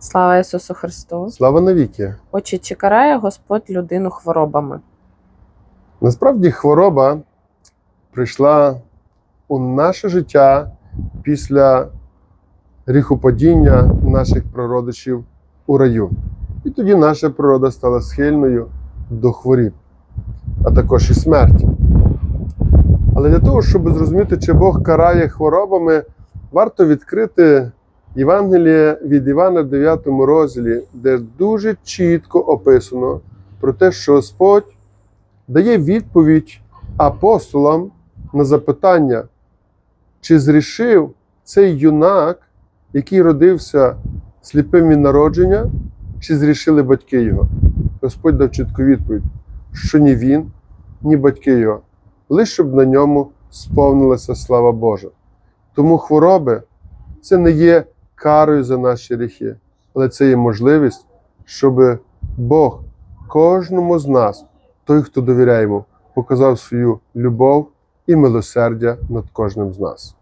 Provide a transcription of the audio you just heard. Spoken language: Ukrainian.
Слава Ісусу Христу! Слава навіки! Очі чи карає Господь людину хворобами? Насправді хвороба прийшла у наше життя після гріхопадіння наших прародичів у раю. І тоді наша природа стала схильною до хворіб, а також і смерті. Але для того, щоб зрозуміти, чи Бог карає хворобами, варто відкрити Євангеліє від Івана в 9 розділі, де дуже чітко описано про те, що Господь дає відповідь апостолам на запитання, чи зрішив цей юнак, який родився сліпим від народження, чи зрішили батьки його. Господь дав чітку відповідь, що ні він, ні батьки його, лише щоб на ньому сповнилася слава Божа. Тому хвороби це не є карою за наші гріхи, але це є можливість, щоб Бог кожному з нас той, хто довіряє йому, показав свою любов і милосердя над кожним з нас.